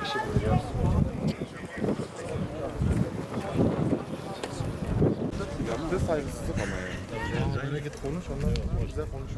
kişi bulacağız. Yaptığı saygısızlık ama ya. Böyle git konuş onlar güzel konuş.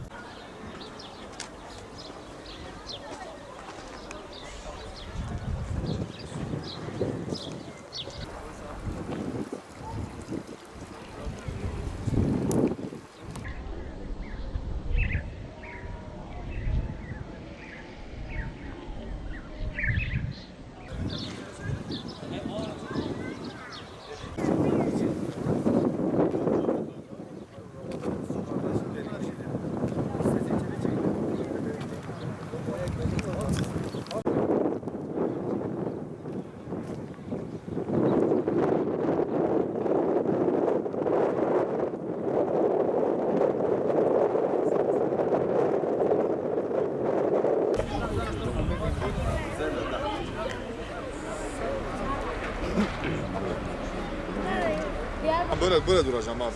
Böyle böyle duracağım abi.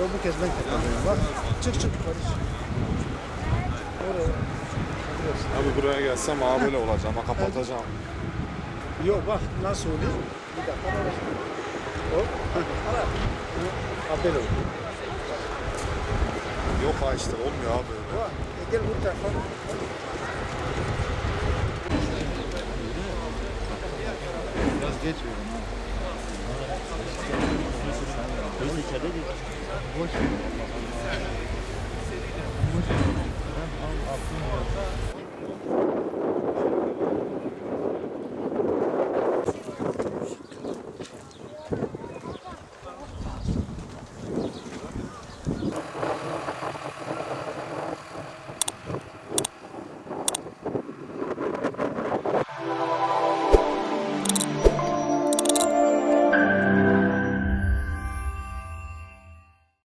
Yok bu kez ben kapatıyorum. Bak çık çık yukarı. Oraya. Abi buraya gelsem abi böyle olacağım. Ha kapatacağım. Yok bak nasıl oluyor? Bir dakika. Hop. Ha böyle oluyor. Yok ha işte olmuyor abi. e, gel bu tarafa. Biraz geç verin ha. Boş ver.